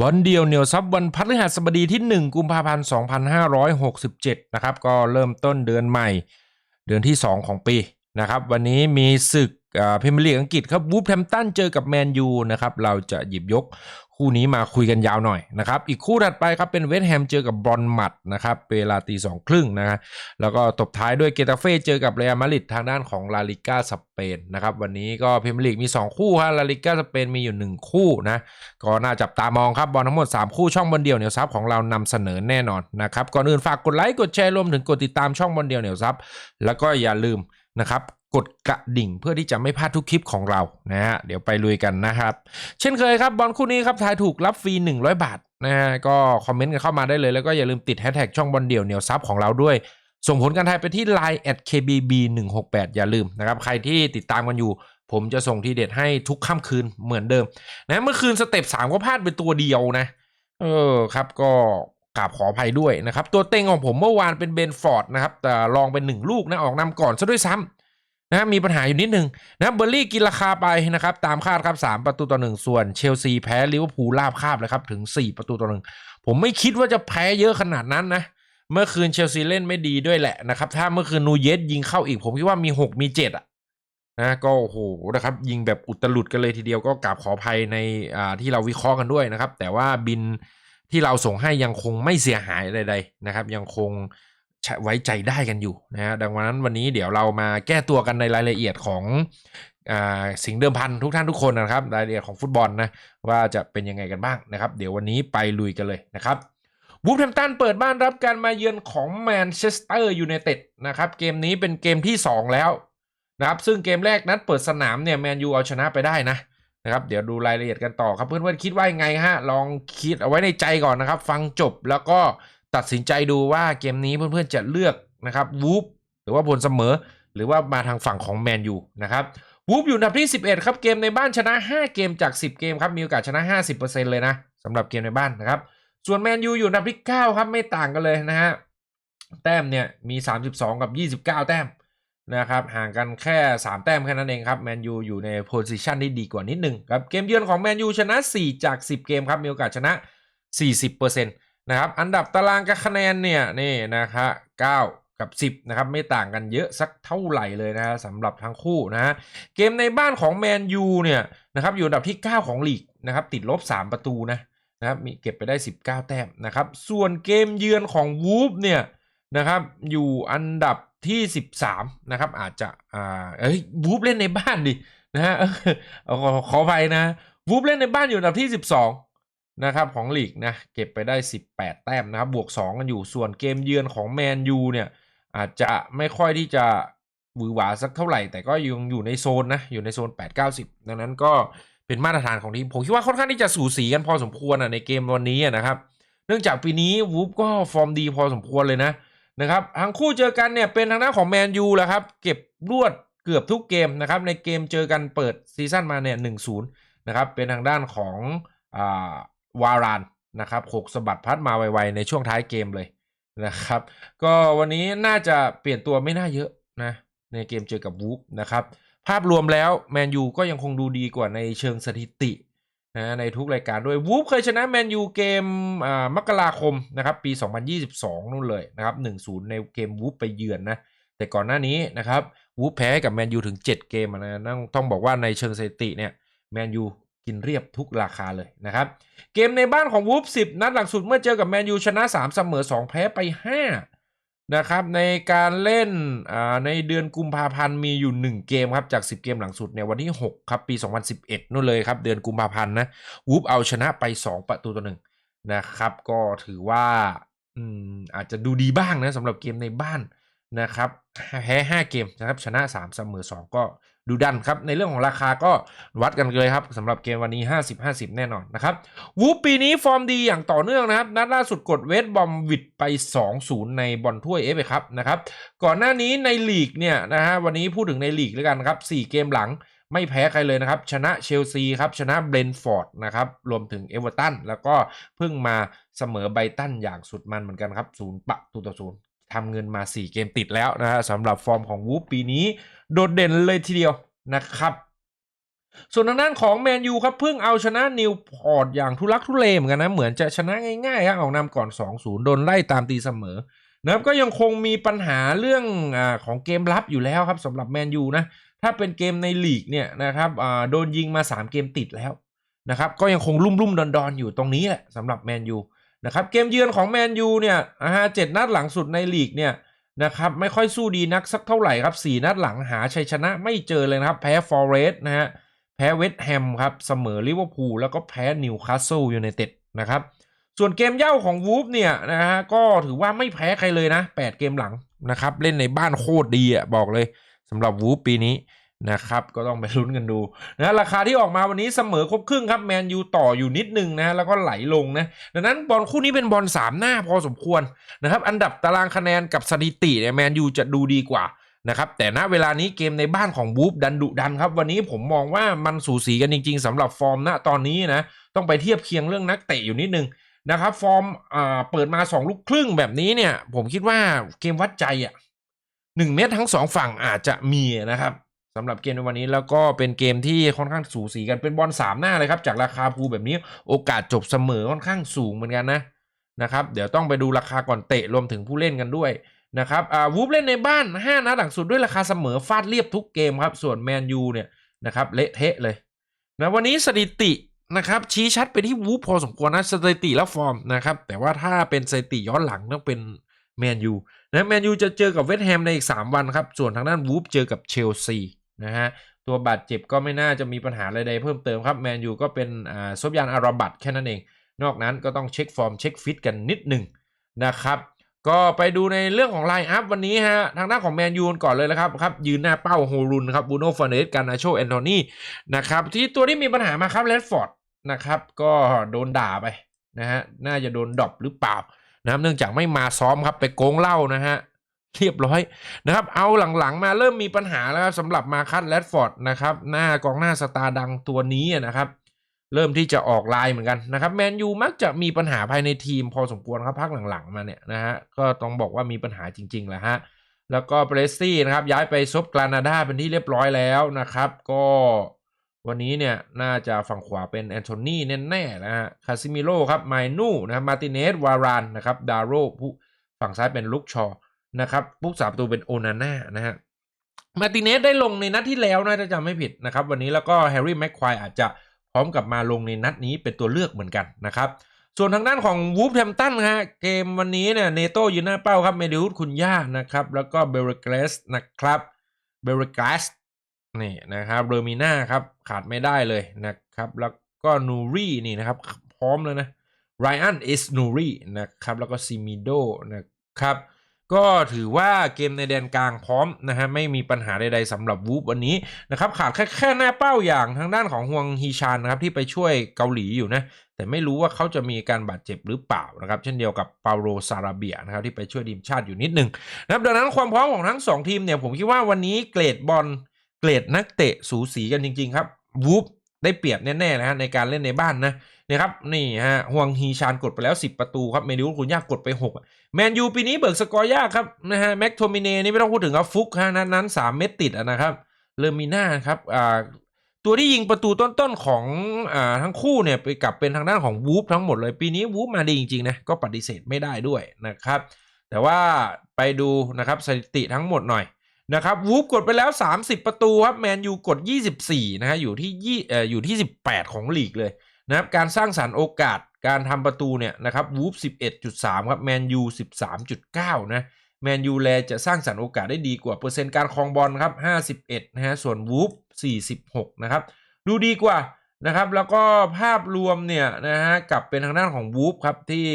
บอลเดียวเหนียวซับวันพฤหัสบดีที่ 1 กุมภาพันธ์ 2567 นะครับ ก็เริ่มต้นเดือนใหม่ เดือนที่ 2 ของปีนะครับ วันนี้มีศึกพิมพ์เหลีกอังกฤษครับวูฟแฮมตันเจอกับแมนยูนะครับ เราจะหยิบยก คู่นี้มาคุยกันยาวหน่อยนะครับ อีกคู่ถัดไปครับเป็นเวสต์แฮมเจอกับบอนมัดนะครับเวลาตีสองครึ่งนะฮะแล้วก็ตบท้ายด้วยเกตาเฟ่เจอกับเรอัลมาดริดทางด้านของลาลิก้าสเปนนะครับวันนี้ก็พรีเมียร์ลีกมี 2 คู่ฮะลาลิก้าสเปนมีอยู่ 1 คู่นะก็น่าจับตามองครับบอลทั้งหมด 3 คู่ช่องบอลเดียวเหนียวซับของเรานำเสนอแน่นอนนะครับก่อนอื่นฝากกดไลค์กดแชร์รวมถึงกดติดตามช่องบอลเดียวเหนียวซับแล้วก็อย่าลืมนะครับ กดกระดิ่งเพื่อที่จะไม่พลาดทุกคลิปของเรานะฮะเดี๋ยวไปลุยกันนะครับ เช่นเคยครับบอลคู่นี้ครับทายถูกรับฟรี 100 บาทนะฮะก็คอมเมนต์กันเข้ามาได้เลย แล้วก็อย่าลืมติดแฮชแท็กช่องบอลเดี่ยวเหนียวซับของเราด้วย ส่งผลการทายไปที่ Line at kbb 1 6 8อย่าลืมนะครับใครที่ติดตามกันอยู่ ผมจะส่งทีเด็ดให้ทุกค่ำคืนเหมือนเดิมนะเมื่อคืนสเต็ป3ก็พลาดไปตัวเดียวนะ เออครับก็กราบขออภัยด้วยนะครับตัวเต็งของผมเมื่อวานเป็นเบนฟอร์ดนะครับแต่ลองเป็นหนึ่งลูกนะออกนำก่อนซะด้วยซ้ำ นะมีปัญหาอยู่นิดนึงนะเบอร์ลี่กินราคาไปนะครับ ตามคาดครับ 3 ประตูต่อหนึ่งส่วน เชลซีแพ้ลิเวอร์พูลลาบคาบเลยครับ ถึง 4 ประตูต่อหนึ่งผมไม่คิดว่าจะแพ้เยอะขนาดนั้นนะ เมื่อคืนเชลซีเล่นไม่ดีด้วยแหละนะครับ ถ้าเมื่อคืนนูเยสยิงเข้าอีก ผมคิดว่ามี 6 มี 7 อะนะก็โอ้โหนะครับ ยิงแบบอุตลุดกันเลยทีเดียวก็กราบขออภัยในอ่าที่เราวิเคราะห์กันด้วยนะครับ แต่ว่าบินที่เราส่งให้ยังคงไม่เสียหายใดๆนะครับ ยังคง ไว้ใจได้กันอยู่นะฮะดังนั้นวันนี้เดี๋ยวเรามาแก้ตัวกันในรายละเอียดของอสิ่งเดิมพันทุกท่านทุกคนนะครับ รายละเอียดของฟุตบอลนะว่าจะเป็นยังไงกันบ้างนะครับ เดี๋ยววันนี้ไปลุยกันเลยนะครับวูฟแฮมตันเปิดบ้านรับการมาเยือนของแมนเชสเตอร์ยูไนเต็ดนะครับเกมนี้เป็นเกมที่ 2 แล้วนะครับซึ่งเกมแรกนัดเปิดสนามเนี่ยแมนยูเอาชนะไปได้นะนะครับเดี๋ยวดูรายละเอียดกันต่อครับเพื่อนๆคิดว่ายังไงฮะลองคิดเอาไว้ในใจก่อนนะครับ ฟังจบแล้วก็ ตัดสินใจดูว่าเกมนี้เพื่อนๆจะเลือกนะครับวูฟหรือว่าผลเสมอ หรือว่ามาทางฝั่งของแมนยูนะครับวูฟอยู่อันดับที่ 11 ครับ เกมในบ้านชนะ 5 เกมจาก 10 เกมครับ มีโอกาสชนะ 50%เลยนะสำหรับเกมในบ้านนะครับ ส่วนแมนยูอยู่อันดับที่ 9 ครับไม่ต่างกันเลยนะฮะแต้มเนี่ยมี 32 กับ 29 แต้มนะครับห่างกันแค่ 3 แต้มแค่นั้นเองครับแมนยูอยู่ในโพซิชันที่ดีกว่านิดนึงครับเกมเยือนของแมนยูชนะ 4 จาก 10 เกมครับมีโอกาสชนะ 40% นะครับ อันดับตารางกับคะแนนเนี่ยนี่นะครับ9กับ 10 นะครับ ไม่ต่างกันเยอะสักเท่าไหร่เลยนะสำหรับทั้งคู่นะฮะเกมในบ้านของแมนยูเนี่ยนะครับอยู่อันดับที่ 9 ของลีกนะครับติดลบ 3 ประตูนะนะครับมีเก็บไปได้ 19 แต้มนะครับส่วนเกมเยือนของวูฟเนี่ยนะครับอยู่อันดับที่ 13 นะครับอาจจะอ่าเอ้ยวูฟเล่นในบ้านดินะฮะขอขออภัยนะวูฟเล่นในบ้านอยู่อันดับที่ 12 นะครับของลีกนะเก็บไปได้ 18 แต้มนะครับบวก 2 กันอยู่ส่วนเกมเยือนของแมนยูเนี่ยอาจจะไม่ค่อยที่จะหวือหวาสักเท่าไหร่ แต่ก็ยังอยู่ในโซนนะอยู่ในโซน 8-90 ดังนั้นก็เป็นมาตรฐานของทีม ผมคิดว่าค่อนข้างที่จะสูสีกันพอสมควรอะในเกมวันนี้นะครับ เนื่องจากปีนี้วูฟก็ฟอร์มดีพอสมควรเลยนะนะครับทั้งคู่เจอกันเนี่ยเป็นทางด้านของแมนยูแหละครับเก็บรวดเกือบทุกเกมนะครับในเกมเจอกันเปิดซีซั่นมาเนี่ยหนึ่งศูนย์นะครับเป็นทางด้านของอ่า วารานนะครับหกสะบัดพัดมาไวๆในช่วงท้ายเกมเลยนะครับ ก็วันนี้น่าจะเปลี่ยนตัวไม่น่าเยอะนะในเกมเจอกับวูฟนะครับ ภาพรวมแล้วแมนยูก็ยังคงดูดีกว่าในเชิงสถิตินะในทุกรายการด้วยวูฟเคยชนะแมนยูเกมมกราคมนะครับปี 2022 นู่นเลยนะครับ 1-0 ในเกมวูฟไปเยือนนะ แต่ก่อนหน้านี้นะครับวูฟแพ้กับแมนยูถึง 7 เกมนะต้องต้องบอกว่าในเชิงสถิติเนี่ยแมนยู กินเรียบทุกราคาเลยนะครับ เกมในบ้านของวูฟ10นัดหลังสุดเมื่อเจอกับแมนยูชนะ 3 เสมอ 2 แพ้ไป 5 นะครับ ในการเล่นในเดือนกุมภาพันธ์มีอยู่ 1 เกมครับ จาก 10 เกมหลังสุดในวันที่ 6 ครับ ปี 2011 นู่นเลยครับ เดือนกุมภาพันธ์นะวูฟเอาชนะไป 2 ประตูต่อหนึ่งนะครับ ก็ถือว่าออาจจะดูดีบ้างนะสำหรับเกมในบ้าน นะครับแพ้5เกมนะครับชนะ3เสมอ2ก็ดูดันครับในเรื่องของราคาก็วัดกันเลยครับสำหรับเกมวันนี้ 50-50 แน่นอนนะครับวูปีนี้ฟอร์มดีอย่างต่อเนื่องนะครับ นัดล่าสุดกดเวสบอมวิดไป 2-0 ในบอลถ้วยเอฟครับนะครับก่อนหน้านี้ในลีกเนี่ยนะฮะวันนี้พูดถึงในลีกแล้วกันครับ 4 เกมหลังไม่แพ้ใครเลยนะครับ ชนะเชลซีครับ ชนะเบรนฟอร์ดนะครับ รวมถึงเอเวอร์ตันแล้วก็เพิ่งมาเสมอไบตันอย่างสุดมันเหมือนกันครับศูนย์ปะตูต่อศูนย์ ทำเงินมา 4 เกมติดแล้วนะฮะสำหรับฟอร์มของวูฟปีนี้ โดดเด่นเลยทีเดียวนะครับ ส่วนทางด้านของแมนยูครับเพิ่งเอาชนะนิวพอร์ตอย่างทุลักทุเลเหมือนกันนะ เหมือนจะชนะง่ายๆครับออกนำก่อน 2-0 โดนไล่ตามตีเสมอนะครับก็ยังคงมีปัญหาเรื่องอของเกมรับอยู่แล้วครับสำหรับแมนยูนะถ้าเป็นเกมในลีกเนี่ยนะครับโดนยิงมา 3 เกมติดแล้วนะครับก็ยังคงลุ่มๆดอนดอนๆอยู่ตรงนี้แหละสำหรับแมนยู นะครับเกมเยือนของแมนยูเนี่ยอ่าเจ็ดนัดหลังสุดในลีกเนี่ยนะครับไม่ค่อยสู้ดีนักสักเท่าไหร่ครับ4นัดหลังหาชัยชนะไม่เจอเลยนะครับ แพ้ฟอร์เรสต์นะฮะแพ้เวสต์แฮมครับเสมอลิเวอร์พูลแล้วก็แพ้นิวคาสเซิลยูไนเต็ดนะครับส่วนเกมเย่าของวูฟเนี่ยนะฮะก็ถือว่าไม่แพ้ใครเลยนะ 8 เกมหลังนะครับเล่นในบ้านโคตรดีอะบอกเลยสำหรับวูฟปีนี้ นะครับก็ต้องไปลุ้นกันดูนะราคาที่ออกมาวันนี้เสมอครบครึ่งครับแมนยูต่ออยู่นิดนึงนะแล้วก็ไหลลงนะดังนั้นบอลคู่นี้เป็นบอลสามหน้าพอสมควรนะครับอันดับตารางคะแนนกับสถิติเนี่ยแมนยูจะดูดีกว่านะครับแต่ณเวลานี้เกมในบ้านของวูฟดันดุดันครับ วันนี้ผมมองว่ามันสูสีกันจริง ๆสำหรับฟอร์มณตอนนี้นะต้องไปเทียบเคียงเรื่องนักเตะอยู่นิดนึงนะครับฟอร์มอ่าเปิดมา 2 ลูกครึ่งแบบนี้เนี่ย ผมคิดว่าเกมวัดใจอะหนึ่งเมตรทั้งสองฝั่งอาจจะมีนะครับ สำหรับเกมในวันนี้แล้วก็เป็นเกมที่ค่อนข้างสูสีกันเป็นบอลสามหน้าเลยครับ จากราคาภูแบบนี้โอกาสจบเสมอค่อนข้างสูงเหมือนกันนะนะครับ เดี๋ยวต้องไปดูราคาก่อนเตะรวมถึงผู้เล่นกันด้วยนะครับอ่าวูฟเล่นในบ้าน 5นัดหลังสุดด้วยราคาเสมอฟาดเรียบทุกเกมครับ ส่วนแมนยูเนี่ยนะครับเละเทะเลยนะวันนี้สถิตินะครับชี้ชัดไปที่วูฟพอสมควรนะสถิติและฟอร์มนะครับแต่ว่าถ้าเป็นสถิติย้อนหลังต้องเป็นแมนยูนะแมนยูจะเจอกับเวสต์แฮมในอีก 3 วันครับ ส่วนทางด้านวูฟเจอกับเชลซี นะฮะตัวบาดเจ็บก็ไม่น่าจะมีปัญหาอะไรใดเพิ่มเติมครับแมนยูก็เป็นอ่าซบยานอาราบัตแค่นั้นเอง นอกนั้นก็ต้องเช็คฟอร์มเช็คฟิตกันนิดหนึ่งนะครับก็ไปดูในเรื่องของไลน์อัพวันนี้ฮะทางด้านของแมนยูก่อนเลยนะครับครับยืนหน้าเป้าโฮรุนครับบูโน่ฟาเนสกานาโชแอนโทนีนะครับที่ตัวที่มีปัญหามาครับเลดฟอร์ดนะครับก็โดนด่าไปนะฮะน่าจะโดนดรอปหรือเปล่านะครับเนื่องจากไม่มาซ้อมครับไปโกงเหล้านะฮะ เรียบร้อยนะครับ เอาหลังๆมาเริ่มมีปัญหาแล้วครับสำหรับมาคัตแรดฟอร์ดนะครับ หน้ากองหน้าสตาร์ดังตัวนี้นะครับเริ่มที่จะออกลายเหมือนกันนะครับแมนยูมักจะมีปัญหาภายในทีมพอสมควรครับพักหลังๆมาเนี่ยนะฮะก็ต้องบอกว่ามีปัญหาจริงๆแหละฮะแล้วก็เบรสซี่นะครับย้ายไปซบกรานาดาเป็นที่เรียบร้อยแล้วนะครับ ก็วันนี้เนี่ยน่าจะฝั่งขวาเป็นแอนโทนีแน่ๆนะฮะคาซิมิโร่ครับไมนูนะครับมาติเนสวารานนะครับดาโรผู้ฝั่งซ้ายเป็นลุกชอ นะครับผู้สาประตูเป็นโอนาน่านะฮะมาร์ติเนสได้ลงในนัดที่แล้วนะถ้าจำไม่ผิดนะครับ วันนี้แล้วก็แฮร์รี่แม็กควายอาจจะพร้อมกับมาลงในนัดนี้เป็นตัวเลือกเหมือนกันนะครับส่วนทางด้านของวูฟแฮมตันฮะเกมวันนี้เนี่ยเนโตยืนหน้าเป้าครับเมดิอุสคุณย่านะครับ แล้วก็เบลเกรสนะครับเบลเกรสนี่นะครับเรมิน่าครับขาดไม่ได้เลยนะครับ แล้วก็นูรี่นี่นะครับพร้อมแล้วนะไรอันเอสนูรี่นะครับแล้วก็ซิมิโดนะครับ ก็ถือว่าเกมในแดนกลางพร้อมนะฮะไม่มีปัญหาใดๆสำหรับวูฟวันนี้นะครับขาดแค่แค่หน้าเป้าอย่างทางด้านของฮวงฮีชานนะครับที่ไปช่วยเกาหลีอยู่นะแต่ไม่รู้ว่าเขาจะมีการบาดเจ็บหรือเปล่านะครับเช่นเดียวกับเปาโรซาราเบียนะครับที่ไปช่วยทีมชาติอยู่นิดนึงนะครับดังนั้นความพร้อมของทั้ง 2 ทีมเนี่ยผมคิดว่าวันนี้เกรดบอลเกรดนักเตะสูสีกันจริงๆครับวูฟ ได้เปรียบแน่ๆนะฮะในการเล่นในบ้านนะเนี่ยครับนี่ฮะฮวงฮีชานกดไปแล้ว 10 ประตูครับเมดิวคุณยากกดไป6แมนยูปีนี้เบิกสกอร์ยากครับนะฮะแม็กโทมิเนนี่ไม่ต้องพูดถึงครับฟุกฮะนั้นนั้น3เม็ดติดนะครับเลอมิน่าครับอ่าตัวที่ยิงประตูต้นๆของอ่าทั้งคู่เนี่ยไปกลับเป็นทางด้านของวูฟทั้งหมดเลย ปีนี้วูฟมาดีจริงๆนะก็ปฏิเสธไม่ได้ด้วยนะครับแต่ว่าไปดูนะครับสถิติทั้งหมดหน่อย นะครับวูฟกดไปแล้ว 30 ประตูครับแมนยูกด 24นะฮะอยู่ที่ยี่เอ่ออยู่ที่ 18 ของลีกเลยนะครับการสร้างสารรค์โอกาสการทำประตูเนี่ยนะครับวูฟ11.3 ครับแมนยู13.9 นะแมนยูแลจะสร้างสารรค์โอกาสได้ดีกว่าเปอร์เซ็นต์การครองบอลครับ51นะฮะส่วนวูฟ46 นะครับ ดูดีกว่านะครับแล้วก็ภาพรวมเนี่ยนะฮะกลับเป็นทางด้านของวูฟครับที่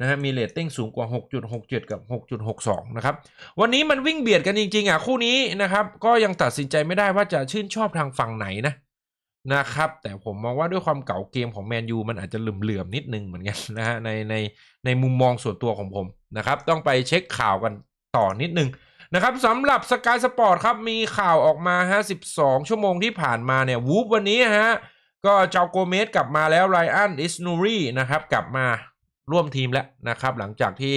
นะฮะมีเรตติ้งสูงกว่า 6.67 กับ 6.62 นะครับ วันนี้มันวิ่งเบียดกันจริง ๆ อะ คู่นี้นะครับ ก็ยังตัดสินใจไม่ได้ว่าจะชื่นชอบทางฝั่งไหนนะนะครับ แต่ผมมองว่าด้วยความเก่าเกมของแมนยูมันอาจจะเหลื่อมๆนิดนึงเหมือนกันนะฮะในในในมุมมองส่วนตัวของผมนะครับ ต้องไปเช็คข่าวกันต่อนิดนึงนะครับสำหรับสกายสปอร์ตครับมีข่าวออกมาฮะ12 ชั่วโมงที่ผ่านมาเนี่ยวูฟวันนี้ฮะก็เจ้าโกเมสกลับมาแล้วไรอันอิสนูรีนะครับกลับมา ร่วมทีมแล้วนะครับ หลังจากที่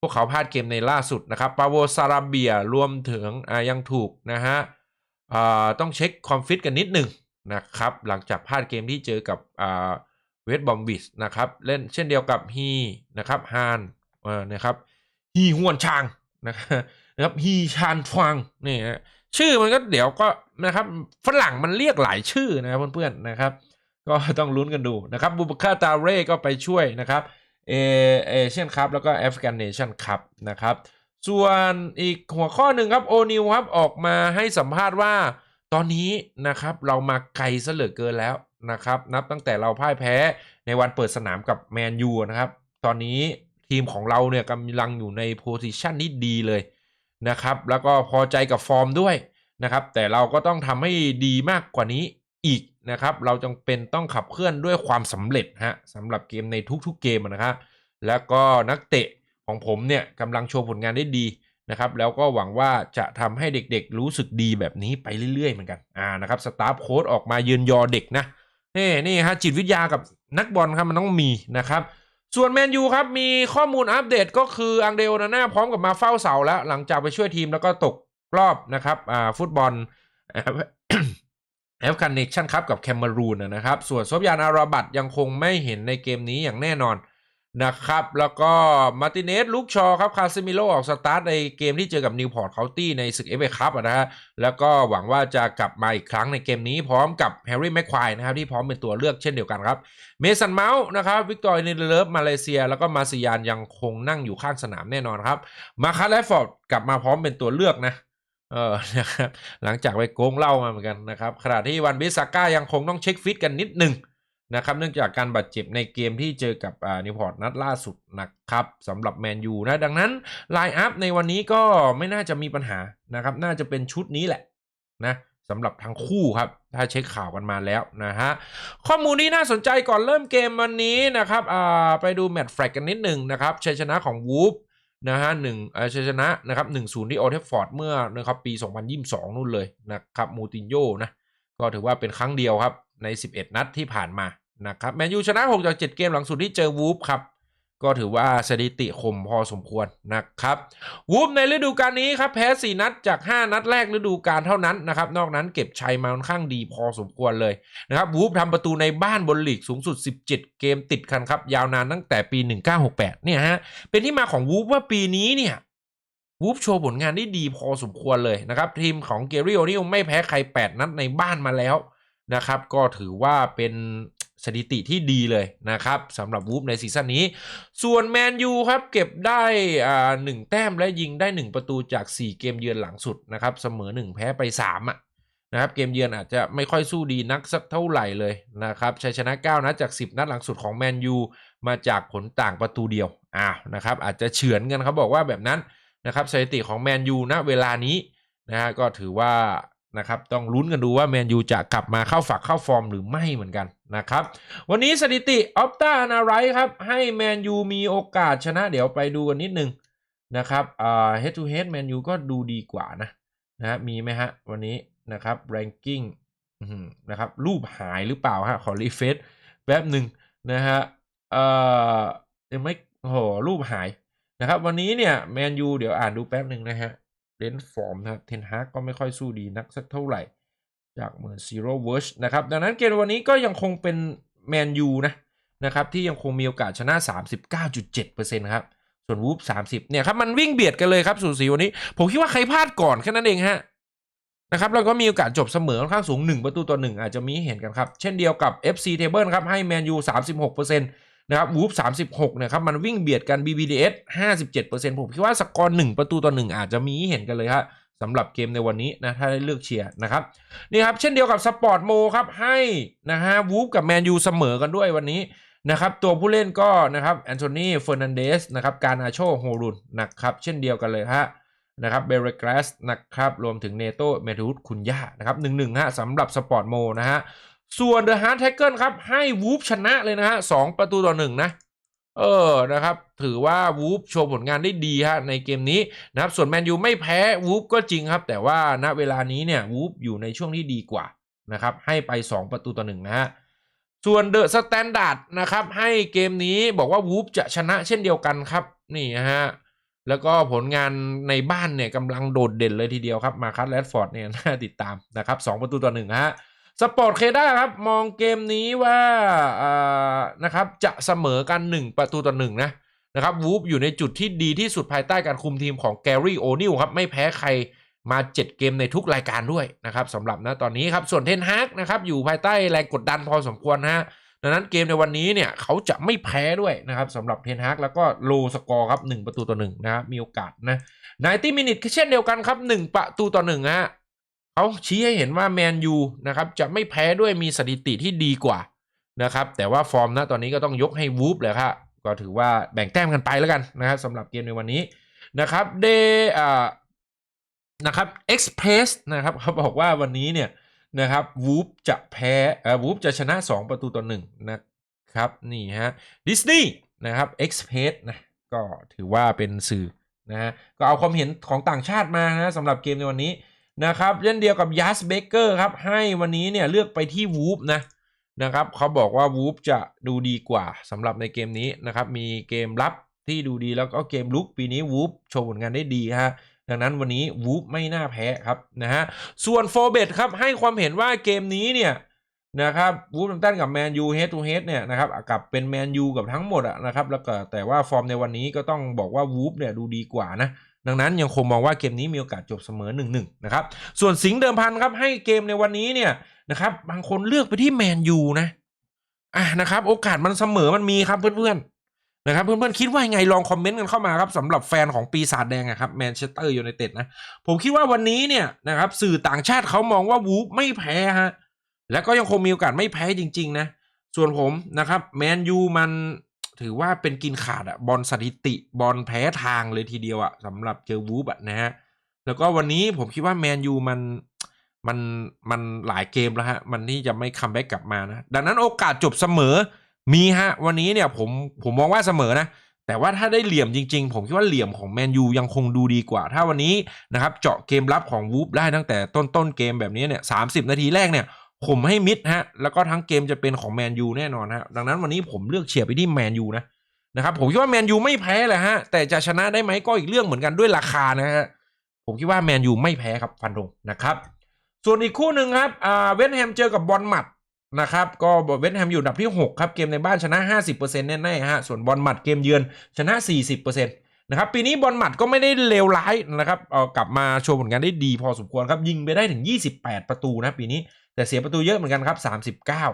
พวกเขาพลาดเกมในล่าสุดนะครับปาโวซาราเบียรวมถึงยังถูกนะฮะต้องเช็คคอมฟิตกันนิดหนึ่งนะครับหลังจากพลาดเกมที่เจอกับเวสบอมบิชนะครับเล่นเช่นเดียวกับฮีนะครับฮานนะครับฮีฮวนชางนะครับนะครับฮีชานทวงนี่ฮะชื่อมันก็เดี๋ยวก็นะครับฝรั่งมันเรียกหลายชื่อนะครับเพื่อนๆนะครับ ก็ต้องลุ้นกันดูนะครับบูบคาตาเร่ก็ไปช่วยนะครับ เอเชียนคัพแล้วก็แอฟริกันเนชั่นคัพนะครับ ส่วนอีกหัวข้อหนึ่งครับโอนิวครับออกมาให้สัมภาษณ์ว่า ตอนนี้นะครับเรามาไกลซะเหลือเกินแล้วนะครับ นับตั้งแต่เราพ่ายแพ้ในวันเปิดสนามกับแมนยูนะครับ ตอนนี้ทีมของเราเนี่ยกำลังอยู่ในโพซิชันที่ดีเลยนะครับ แล้วก็พอใจกับฟอร์มด้วยนะครับ แต่เราก็ต้องทำให้ดีมากกว่านี้ อีกนะครับ เราจำเป็นต้องขับเคลื่อนด้วยความสำเร็จฮะสำหรับเกมในทุกๆเกมนะครับแล้วก็นักเตะของผมเนี่ยกำลังโชว์ผลงานได้ดีนะครับแล้วก็หวังว่าจะทำให้เด็กๆ รู้สึกดีแบบนี้ไปเรื่อยๆเหมือนกันอ่านะครับสตาฟโค้ดออกมายืนยอเด็กนะนี่นี่ฮะจิตวิทยากับนักบอลครับมันต้องมีนะครับส่วนแมนยูครับมีข้อมูลอัปเดตก็คืออังเดโอนาน่าพร้อมกับมาเฝ้าเสาแล้ว หลังจากไปช่วยทีมแล้วก็ตกรอบนะครับอ่าฟุตบอล แอฟกันเนชั่นครับกับแคเมรูนนะครับ ส่วนซบยานอาราบัตยังคงไม่เห็นในเกมนี้อย่างแน่นอนนะครับ แล้วก็มาร์ติเนสลูกชอครับคาซิมิโลออกสตาร์ทในเกมที่เจอกับนิวพอร์ตเคาน์ตี้ในศึกเอฟเอคัพนะฮะแล้วก็หวังว่าจะกลับมาอีกครั้งในเกมนี้พร้อมกับแฮร์รี่แม็กควายนะครับ ที่พร้อมเป็นตัวเลือกเช่นเดียวกันครับเมสันเมาส์นะครับวิกตอร์นิเลฟมาเลเซีย แล้วก็มาซิยานยังคงนั่งอยู่ข้างสนามแน่นอนครับมาคัสแลฟฟอร์ดกลับมาพร้อมเป็นตัวเลือกนะ เออนะครับหลังจากไปโกงเหล่ามาเหมือนกันนะครับขณะที่วันบิสาก้ายังคงต้องเช็คฟิตกันนิดหนึ่งนะครับเนื่องจากการบาดเจ็บในเกมที่เจอกับอ่านิวพอร์ตนัดล่าสุดนะครับสำหรับแมนยูนะดังนั้นไลน์อัพในวันนี้ก็ไม่น่าจะมีปัญหานะครับน่าจะเป็นชุดนี้แหละนะสำหรับทั้งคู่ครับ ถ้าเช็คข่าวกันมาแล้วนะฮะข้อมูลที่น่าสนใจก่อนเริ่มเกมวันนี้นะครับอ่าไปดูแมตช์แฟลกกันนิดหนึ่งนะครับชัยชนะของวูฟ นะฮะหนึ่งชัยชนะนะครับหนึ่งศูนย์ที่โอเทฟฟอร์ดเมื่อนะครับปี 2022 นู่นเลยนะครับมูตินโญ่นะก็ถือว่าเป็นครั้งเดียวครับใน 11 นัดที่ผ่านมานะครับแมนยูชนะ6จาก7เกมหลังสุดที่เจอวูฟครับ ก็ถือว่าสถิติคมพอสมควรนะครับวูฟในฤดูกาลนี้ครับแพ้ 4 นัดจาก 5 นัดแรกฤดูกาลเท่านั้นนะครับนอกนั้นเก็บชัยมาค่อนข้างดีพอสมควรเลยนะครับวูฟทำประตูในบ้านบนลีกสูงสุด 17 เกมติดกันครับยาวนานตั้งแต่ปี 1968 เนี่ยฮะเป็นที่มาของวูฟว่าปีนี้เนี่ยวูฟโชว์ผลงานได้ดีพอสมควรเลยนะครับทีมของเกริโอนี่ไม่แพ้ใคร 8 นัดในบ้านมาแล้วนะครับก็ถือว่าเป็น สถิติที่ดีเลยนะครับสำหรับวูฟในซีซั่นนี้ ส่วนแมนยูครับเก็บได้อ่าหนึ่งแต้มและยิงได้ 1 ประตูจาก 4 เกมเยือนหลังสุดนะครับเสมอ 1 แพ้ไป 3อะนะครับเกมเยือนอาจจะไม่ค่อยสู้ดีนักสักเท่าไหร่เลยนะครับชัยชนะ 9 นัดจาก 10 นัดหลังสุดของแมนยูมาจากผลต่างประตูเดียวอ้าวนะครับอาจจะเฉือนกันเขาบอกว่าแบบนั้นนะครับสถิติของแมนยูณเวลานี้นะฮะก็ถือว่า นะครับต้องลุ้นกันดูว่าแมนยูจะกลับมาเข้าฝักเข้าฟอร์มหรือไม่เหมือนกันนะครับ วันนี้สถิติออฟตานาไรครับ ให้แมนยูมีโอกาสชนะเดี๋ยวไปดูกันนิดนึงนะครับอ่า head to head แมนยูก็ดูดีกว่านะนะมีไหมฮะ วันนี้นะครับ ranking อื้อหือนะครับรูปหายหรือเปล่าฮะ ขอรีเฟซแป๊บหนึ่งนะฮะเอ่อยังไม่โอ้โหรูปหายนะครับ วันนี้เนี่ยแมนยูเดี๋ยวอ่านดูแป๊บหนึ่งนะฮะ เลนฟอร์มนะครับเทนฮากก็ไม่ค่อยสู้ดีนักสักเท่าไหร่ จากเหมือนซีโร่เวิร์ชนะครับ ดังนั้นเกมวันนี้ก็ยังคงเป็นแมนยูนะนะครับที่ยังคงมีโอกาสชนะ 39.7%ครับ ส่วนวูฟ30 เนี่ยครับ มันวิ่งเบียดกันเลยครับสูสีวันนี้ ผมคิดว่าใครพลาดก่อนแค่นั้นเองฮะนะครับแล้วก็มีโอกาสจบเสมอค่อนข้างสูง 1 ประตูต่อ1อาจจะมีเห็นกันครับ เช่นเดียวกับ FC Table ครับให้แมนยู36% นะครับวูฟ36เนี่ยครับมันวิ่งเบียดกัน BBDS 57%ผมคิดว่าสกอร์1ประตูต่อ1อาจจะมีเห็นกันเลยฮะสำหรับเกมในวันนี้นะถ้าได้เลือกเชียร์นะครับนี่ครับเช่นเดียวกับสปอร์ตโมครับให้นะฮะวูฟกับแมนยูเสมอกันด้วยวันนี้นะครับตัวผู้เล่นก็นะครับแอนโทนีเฟอร์นันเดสนะครับการอาโชโฮรุนนะครับเช่นเดียวกันเลยฮะนะครับเบรกรสนะครับรวมถึงเนโตเมทูสคุณย่านะครับหนึ่งหนึ่งฮะสำหรับสปอร์ตโมนะฮะ ส่วนเดอะฮาร์ดแท็กเกิลครับ ให้วูฟชนะเลยนะฮะสองประตูต่อหนึ่งนะเออ นะครับ ถือว่าวูฟโชว์ผลงานได้ดีฮะในเกมนี้นะครับ ส่วนแมนยูไม่แพ้วูฟก็จริงครับ แต่ว่าณเวลานี้เนี่ยวูฟอยู่ในช่วงที่ดีกว่านะครับ ให้ไป 2 ประตูต่อหนึ่งนะฮะ ส่วนเดอะสแตนดาร์ดนะครับ ให้เกมนี้บอกว่าวูฟจะชนะเช่นเดียวกันครับ นี่ฮะ แล้วก็ผลงานในบ้านเนี่ยกำลังโดดเด่นเลยทีเดียวครับ มาคัสแรดฟอร์ดเนี่ยน่าติดตามนะครับสประตูต่อหนึ่งฮะ สปอร์ตเคด้าครับมองเกมนี้ว่าอ่านะครับจะเสมอกัน 1 ประตูต่อหนึ่งนะนะครับวูฟอยู่ในจุดที่ดีที่สุดภายใต้การคุมทีมของแกรี่โอนิลครับ ไม่แพ้ใครมา 7 เกมในทุกรายการด้วยนะครับสำหรับนะตอนนี้ครับ ส่วนเทนฮากนะครับอยู่ภายใต้แรงกดดันพอสมควรฮะดังนั้นเกมในวันนี้เนี่ยเขาจะไม่แพ้ด้วยนะครับสำหรับเทนฮากแล้วก็โลสกอร์ครับ 1 ประตูต่อหนึ่งนะครับมีโอกาสนะ90มินิทเช่นเดียวกันครับ 1 ประตูต่อหนึ่งฮะ เขาชี้ให้เห็นว่าแมนยูนะครับจะไม่แพ้ด้วยมีสถิติที่ดีกว่านะครับแต่ว่าฟอร์มนะตอนนี้ก็ต้องยกให้วูฟเลยครับก็ถือว่าแบ่งแต้มกันไปแล้วกันนะครับสำหรับเกมในวันนี้นะครับเดอ่านะครับเอ็กซ์เพรสนะครับเขาบอกว่าวันนี้เนี่ยนะครับวูฟจะแพ้เอ่อวูฟจะชนะ 2 ประตูต่อหนึ่งนะครับนี่ฮะดิสนีย์นะครับเอ็กซ์เพรสนะก็ถือว่าเป็นสื่อนะฮะก็เอาความเห็นของต่างชาติมานะสำหรับเกมในวันนี้ นะครับเช่นเดียวกับยัสเบเกอร์ครับ ให้วันนี้เนี่ยเลือกไปที่วูฟนะนะครับเขาบอกว่าวูฟจะดูดีกว่าสำหรับในเกมนี้นะครับ มีเกมรับที่ดูดีแล้วก็เกมลุกปีนี้วูฟโชว์ผลงานได้ดีฮะดังนั้นวันนี้วูฟไม่น่าแพ้ครับนะฮะส่วนโฟเบตครับให้ความเห็นว่าเกมนี้เนี่ยนะครับวูฟแฮมป์ตันกับแมนยูเฮดทูเฮดเนี่ยนะครับกับเป็นแมนยูกับทั้งหมดอะนะครับแล้วก็แต่ว่าฟอร์มในวันนี้ก็ต้องบอกว่าวูฟเนี่ยดูดีกว่านะ ดังนั้นยังคงมองว่าเกมนี้มีโอกาสจบเสมอ1นหนึ่งนะครับ ส่วนสิงห์เดิมพันครับให้เกมในวันนี้เนี่ยนะครับบางคนเลือกไปที่แมนยูนะอะนะครับโอกาสมันเสมอมันมีครับเพื่อนๆนะครับเพื่อนๆคิดว่ายังไงลองคอมเมนต์กันเข้ามาครับสำหรับแฟนของปีศาจแดงอะครับแมนเชสเตอร์ยูไนเต็ดนะผมคิดว่าวันนี้เนี่ยนะครับสื่อต่างชาติเขามองว่าวูฟไม่แพ้ฮะและก็ยังคงมีโอกาสไม่แพ้จริง ๆ นะ ส่วนผมนะครับแมนยูมัน ถือว่าเป็นกินขาดอะบอลสถิติบอลแพ้ทางเลยทีเดียวอะสำหรับเจอวูฟอะนะฮะแล้วก็วันนี้ผมคิดว่าแมนยูมันมันมันหลายเกมแล้วฮะ มันที่จะไม่คัมแบ็กกลับมานะ ดังนั้นโอกาสจบเสมอมีฮะ วันนี้เนี่ยผมผมมองว่าเสมอนะ แต่ว่าถ้าได้เหลี่ยมจริงๆ ผมคิดว่าเหลี่ยมของแมนยูยังคงดูดีกว่า ถ้าวันนี้นะครับเจาะเกมรับของวูฟได้ตั้งแต่ต้นต้นเกมแบบนี้เนี่ยสานาทีแรกเนี่ย ผมให้มิดฮะ แล้วก็ทั้งเกมจะเป็นของแมนยูแน่นอนฮะ ดังนั้นวันนี้ผมเลือกเชียร์ไปที่แมนยูนะนะครับ ผมคิดว่าแมนยูไม่แพ้แหละฮะ แต่จะชนะได้ไหมก็อีกเรื่องเหมือนกันด้วยราคานะฮะ ผมคิดว่าแมนยูไม่แพ้ครับฟันธงนะครับ ส่วนอีกคู่หนึ่งครับอ่าเวสต์แฮมเจอกับบอลหมัดนะครับ ก็เวสต์แฮมอยู่อันดับที่ 6 ครับ เกมในบ้านชนะ 50%แน่ๆฮะ ส่วนบอลหมัดเกมเยือนชนะ 40%นะครับ ปีนี้บอลหมัดก็ไม่ได้เลวร้ายนะครับ เอ่อกลับมาโชว์ผลงานได้ดีพอสมควรครับ ยิงไปได้ถึง 28 ประตูนะปีนี้ แต่เสียประตูเยอะเหมือนกันครับ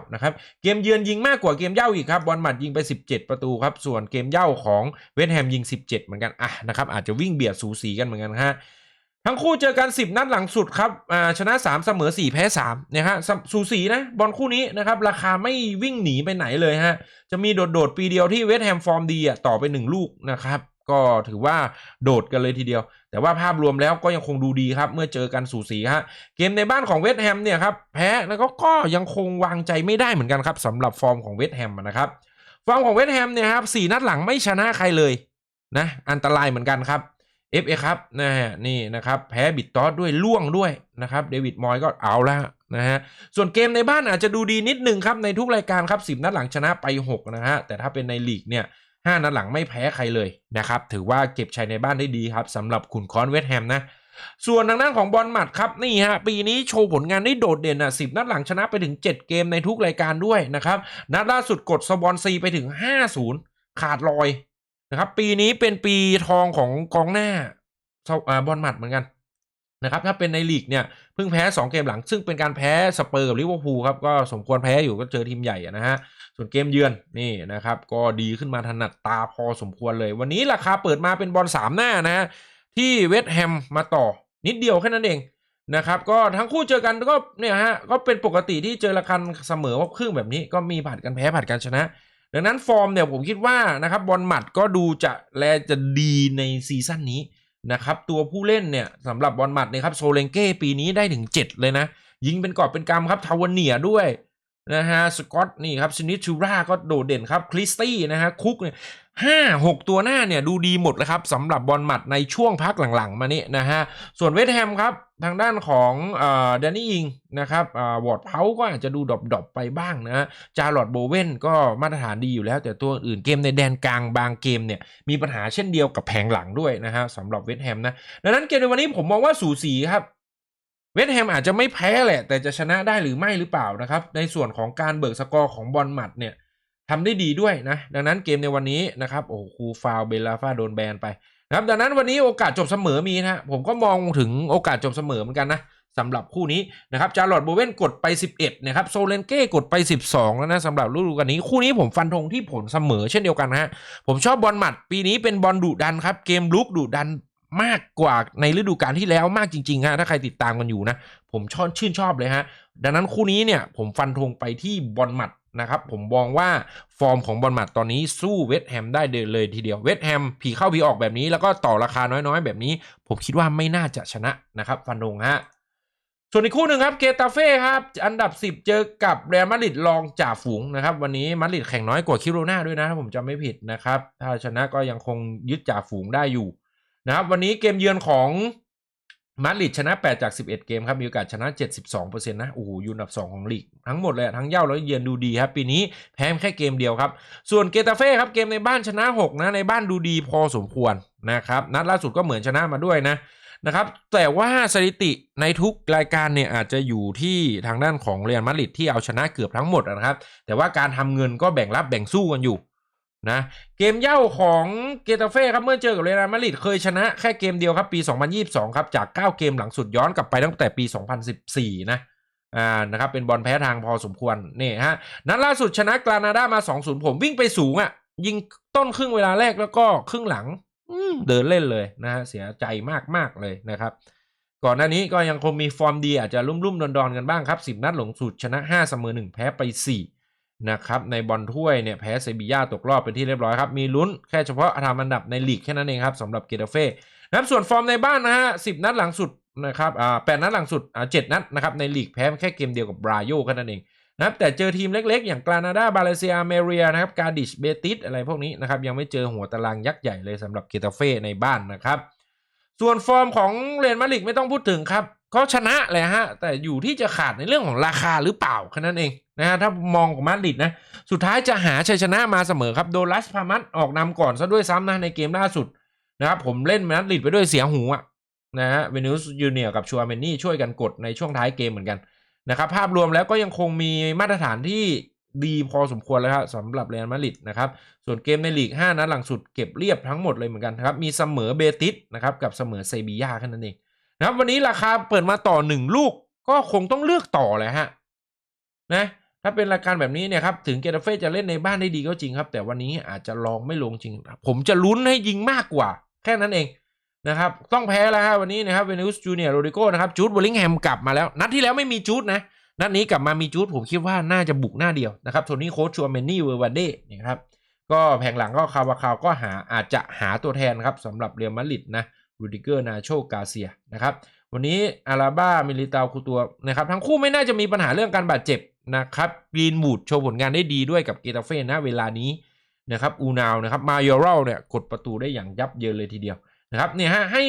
39 นะครับ เกมเยือนยิงมากกว่าเกมเย่าอีกครับ บอลหมัดยิงไป 17 ประตูครับ ส่วนเกมเย่าของเวสต์แฮมยิง 17 เหมือนกัน อะนะครับอาจจะวิ่งเบียดสูสีกันเหมือนกันฮะทั้งคู่เจอกัน 10 นัดหลังสุดครับชนะ 3 เสมอ 4 แพ้3เนี่ยฮะสูสีนะ บอลคู่นี้นะครับราคาไม่วิ่งหนีไปไหนเลยฮะ จะมีโดดๆ ปีเดียวที่เวสต์แฮมฟอร์มดีอะต่อไป 1 ลูกนะครับ ก็ถือว่าโดดกันเลยทีเดียว แต่ว่าภาพรวมแล้วก็ยังคงดูดีครับเมื่อเจอกันสูสีฮะเกมในบ้านของเวสต์แฮมเนี่ยครับแพ้แล้วก็ก็ยังคงวางใจไม่ได้เหมือนกันครับสำหรับฟอร์มของเวสต์แฮมนะครับฟอร์มของเวสต์แฮมเนี่ยครับสี่นัดหลังไม่ชนะใครเลยนะอันตรายเหมือนกันครับ FA ครับนะฮะนี่นะครับแพ้บิดตอสด้วยล่วงด้วยนะครับเดวิดมอยก็เอาล้วนะฮะส่วนเกมในบ้านอาจจะดูดีนิดหนึ่งครับในทุกรายการครับสิบนัดหลังชนะไป 6 นะฮะแต่ถ้าเป็นในลีกเนี่ย ห้านัดหลังไม่แพ้ใครเลยนะครับ ถือว่าเก็บชัยในบ้านได้ดีครับสำหรับขุนคอนเวสต์แฮมนะส่วนทางด้านของบอลหมัดครับนี่ฮะปีนี้โชว์ผลงานได้โดดเด่นอะสินัดหลังชนะไปถึง 7 เกมในทุกรายการด้วยนะครับนัดล่าสุดกดสปอนซีไปถึง 5-0 ขาดลอยนะครับปีนี้เป็นปีทองของกองหน้าบอลหมัดเหมือนกันนะครับถ้าเป็นในลีกเนี่ยเพิ่งแพ้ 2 เกมหลัง ซึ่งเป็นการแพ้สเปอร์กับลิเวอร์พูลครับก็สมควรแพ้อยู่ก็เจอทีมใหญ่นะฮะ ส่วนเกมเยือนนี่นะครับก็ดีขึ้นมาถนัดตาพอสมควรเลย วันนี้ราคาเปิดมาเป็นบอลสามหน้านะฮะที่เวสต์แฮมมาต่อนิดเดียวแค่นั้นเองนะครับก็ทั้งคู่เจอกันก็เนี่ยฮะก็เป็นปกติที่เจอละคันเสมอว่าครึ่งแบบนี้ก็มีผัดกันแพ้ผัดกันชนะ ดังนั้นฟอร์มเนี่ยผมคิดว่านะครับบอลหมัดก็ดูจะแลจะดีในซีซั่นนี้นะครับตัวผู้เล่นเนี่ยสำหรับบอลหมัดเนี่ยครับโซเลงเก้ปีนี้ได้ถึง 7 เลยนะ ยิงเป็นกอบเป็นกำครับทาวเนียด้วย นะฮะสกอตนี่ครับชนิดชูราก็โดดเด่นครับคริสตี้นะฮะคุกเนี่ยห้าหกตัวหน้าเนี่ยดูดีหมดเลยครับสำหรับบอลหมัดในช่วงพักหลังๆ มานี้นะฮะส่วนเวสต์แฮมครับทางด้านของเอ่อดนนี่ยิงนะครับอ่าวอร์ดเพาก็อาจจะดูดรอปๆไปบ้างนะฮะจาร์ลอดโบเวนก็มาตรฐานดีอยู่แล้ว แต่ตัวอื่นเกมในแดนกลางบางเกมเนี่ยมีปัญหาเช่นเดียวกับแผงหลังด้วยนะฮะสำหรับเวสต์แฮมนะดังนั้นเกมในวันนี้ผมมองว่าสูสีครับ เวสต์แฮมอาจจะไม่แพ้แหละ แต่จะชนะได้หรือไม่หรือเปล่านะครับ ในส่วนของการเบิกสกอร์ของบอลหมัดเนี่ยทำได้ดีด้วยนะ ดังนั้นเกมในวันนี้นะครับโอ้ครูฟาวเบลลาฟาโดนแบนไปนะครับดังนั้นวันนี้โอกาสจบเสมอมีนะผมก็มองถึงโอกาสจบเสมอเหมือนกันนะสำหรับคู่นี้นะครับจาร์ลอตโบเวนกดไป 11นะครับโซเลนเก้กดไป 12 แล้วนะสำหรับฤดูกาลนี้ คู่นี้ผมฟันธงที่ผลเสมอเช่นเดียวกันนะฮะผมชอบบอลหมัดปีนี้เป็นบอลดุดันครับ เกมลุกดุดัน มากกว่าในฤดูกาลที่แล้วมากจริงๆฮะถ้าใครติดตามกันอยู่นะ ผมชอบชื่นชอบเลยฮะ ดังนั้นคู่นี้เนี่ยผมฟันธงไปที่บอลหมัดนะครับ ผมมองว่าฟอร์มของบอลหมัดตอนนี้สู้เวสต์แฮมได้เลยทีเดียวเวสต์แฮมผีเข้าผีออกแบบนี้ แล้วก็ต่อราคาน้อยๆ แบบนี้ ผมคิดว่าไม่น่าจะชนะนะครับฟันธงฮะส่วนอีกคู่หนึ่งครับเกตาเฟ่ครับ อันดับ 10 เจอกับเรอัลมาดริดรองจ่าฝูงนะครับ วันนี้มาดริดแข่งน้อยกว่าคิโรนาด้วยนะ ถ้าผมจำไม่ผิดนะครับ ถ้าชนะก็ยังคงยึดจ่าฝูงได้อยู่ นะครับวันนี้เกมเยือนของมาดริดชนะ 8 จาก 11 เกมครับ มีโอกาสชนะ 72%นะ โอ้โหอยูอันดับ 2 ของลีก ทั้งหมดเลยทั้งเย่าแล้วเยือนดูดีครับ ปีนี้แพ้แค่เกมเดียวครับ ส่วนเกตาเฟ่ครับ เกมในบ้านชนะ 6 นะ ในบ้านดูดีพอสมควรนะครับ นัดล่าสุดก็เหมือนชนะมาด้วยนะนะครับ แต่ว่าสถิติในทุกรายการเนี่ยอาจจะอยู่ที่ทางด้านของเรียลมาดริดที่เอาชนะเกือบทั้งหมดนะครับ แต่ว่าการทำเงินก็แบ่งรับแบ่งสู้กันอยู่ นะเกมเย่าของเกตาเฟ่ครับเมื่อเจอกับเรอัลมาดริดเคยชนะแค่เกมเดียวครับปี 2022 ครับ จาก 9 เกมหลังสุดย้อนกลับไปตั้งแต่ปี 2014 นะอ่านะครับเป็นบอลแพ้ทางพอสมควรนี่ฮะนัดล่าสุดชนะกรานาดามา 2-0 ผมวิ่งไปสูงอะ่ะ ยิงต้นครึ่งเวลาแรกแล้วก็ครึ่งหลังเดินเล่นเลยนะฮะเสียใจมากๆเลยนะครับก่อนหน้านี้ก็ยังคงมีฟอร์มดีอาจจะลุ่มๆดอนๆกันบ้างครับ 10 นัดหลงสุดชนะ 5 เสมอ 1 แพ้ไป 4 นะครับในบอลถ้วยเนี่ยแพ้เซบีย่าตกรอบเป็นที่เรียบร้อยครับ มีลุ้นแค่เฉพาะทำอันดับในลีกแค่นั้นเองครับสำหรับเกตาเฟ่นะครับส่วนฟอร์มในบ้านนะฮะ10นัดหลังสุดนะครับอ่าแปดนัดหลังสุดอ่าเจ็ดนัดนะครับในลีกแพ้แค่เกมเดียวกับบราโยแค่นั้นเองนะครับแต่เจอทีมเล็กๆ อย่างกรานาดาบาเลเซียเมเรียนะครับกาดิชเบติสอะไรพวกนี้นะครับยังไม่เจอหัวตารางยักษ์ใหญ่เลยสำหรับเกตาเฟ่ในบ้านนะครับ ส่วนฟอร์มของเรอัลมาดริดไม่ต้องพูดถึงครับเขาชนะแหละฮะ แต่อยู่ที่จะขาดในเรื่องของราคาหรือเปล่าแค่นั้นเองนะฮะถ้ามองของมาดริดนะสุดท้ายจะหาชัยชนะมาเสมอครับโดลัสพามัสออกนำก่อนซะด้วยซ้ำนะในเกมล่าสุดนะครับผมเล่นมาดริดไปด้วยเสียหูอะนะฮะเวนิสยูเนียกับชัวเมนนี่ช่วยกันกดในช่วงท้ายเกมเหมือนกันนะครับภาพรวมแล้วก็ยังคงมีมาตรฐานที่ ดีพอสมควรเลยครับสำหรับเรอัลมาดริดนะครับส่วนเกมในลีก 5 นัดหลังสุดเก็บเรียบทั้งหมดเลยเหมือนกันครับมีเสมอเบติสนะครับกับเสมอเซบียาแค่นั้นเองนะครับวันนี้ราคาเปิดมาต่อ 1 ลูกก็คงต้องเลือกต่อแหละฮะนะถ้าเป็นรายการแบบนี้เนี่ยครับถึงเกตาเฟ่จะเล่นในบ้านได้ดีก็จริงครับ แต่วันนี้อาจจะลองไม่ลงจริง ผมจะลุ้นให้ยิงมากกว่า แค่นั้นเองนะครับต้องแพ้แล้วฮะวันนี้นะครับเวนิสจูเนียร์โรดิโกนะครับจูดบอลลิงแฮมกลับมาแล้ว นัดที่แล้วไม่มีจูดนะ นัดนี้กลับมามีจูดผมคิดว่าน่าจะบุกหน้าเดียวนะครับโทนี่โคชชัวเมนนี่เวอร์วันเด้นะครับก็แผงหลังก็คาวาคาวก็หาอาจจะหาตัวแทนครับสำหรับเรียลมาดริดนะรูดิเกอร์นาโชกาเซียนะครับวันนี้อาราบ้ามิลิตาคูตัวนะครับทั้งคู่ไม่น่าจะมีปัญหาเรื่องการบาดเจ็บนะครับกรีนบูดโชว์ผลงานได้ดีด้วยกับเกตาเฟ่นะเวลานี้นะครับอูนาวนะครับมาโยรัลเนี่ยกดประตูได้อย่างยับเยินเลยทีเดียวนะครับเนี่ยฮะให้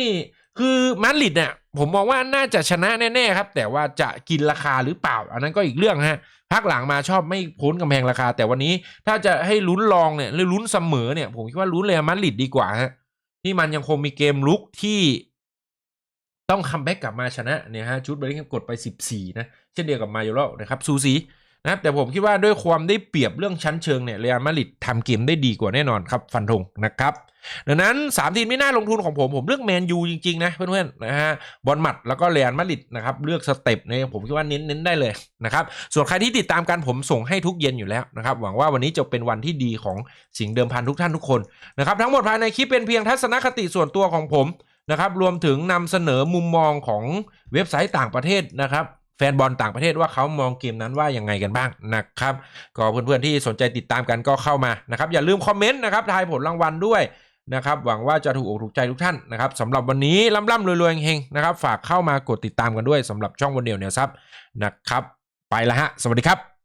คือมาดริดเนี่ยผมมองว่าน่าจะชนะแน่ๆครับ แต่ว่าจะกินราคาหรือเปล่า อันนั้นก็อีกเรื่องฮะพักหลังมาชอบไม่พ้นกำแพงราคา แต่วันนี้ถ้าจะให้ลุ้นรองเนี่ยหรือลุ้นเสมอเนี่ย ผมคิดว่าลุ้นเรอัลมาดริดดีกว่าฮะที่มันยังคงมีเกมลุกที่ต้องคัมแบ็กกลับมาชนะเนี่ยฮะชุดเบลลิงกดไป 14 นะ เช่นเดียวกับมาโยโรนะครับซูซี นะครับแต่ผมคิดว่าด้วยความได้เปรียบเรื่องชั้นเชิงเนี่ยเรอัลมาดริดทำเกมได้ดีกว่าแน่นอนครับฟันธงนะครับดังนั้น 3 ทีมไม่น่าลงทุนของผม ผมเลือกแมนยูจริง ๆ นะเพื่อนๆนะฮะบอลหมัดแล้วก็เรอัลมาดริดนะครับเลือกสเต็ปเนี่ยผมคิดว่าเน้นๆได้เลยนะครับส่วนใครที่ติดตามกันผมส่งให้ทุกเย็นอยู่แล้วนะครับหวังว่าวันนี้จะเป็นวันที่ดีของสิ่งเดิมพันทุกท่านทุกคนนะครับทั้งหมดภายในคลิปเป็นเพียงทัศนคติส่วนตัวของผมนะครับรวมถึงนำเสนอมุมมองของเว็บไซต์ต่างประเทศนะครับ แฟนบอลต่างประเทศว่าเขามองเกมนั้นว่ายังไงกันบ้างนะครับ ก็เพื่อนๆที่สนใจติดตามกันก็เข้ามานะครับอย่าลืมคอมเมนต์นะครับทายผลรางวัลด้วยนะครับหวังว่าจะถูกอกถูกใจทุกท่านนะครับสำหรับวันนี้ล่ำๆรวยๆเฮงๆนะครับ ฝากเข้ามากดติดตามกันด้วยสำหรับช่องวันเดียวเนี่ยซับนะครับ ไปละฮะ สวัสดีครับ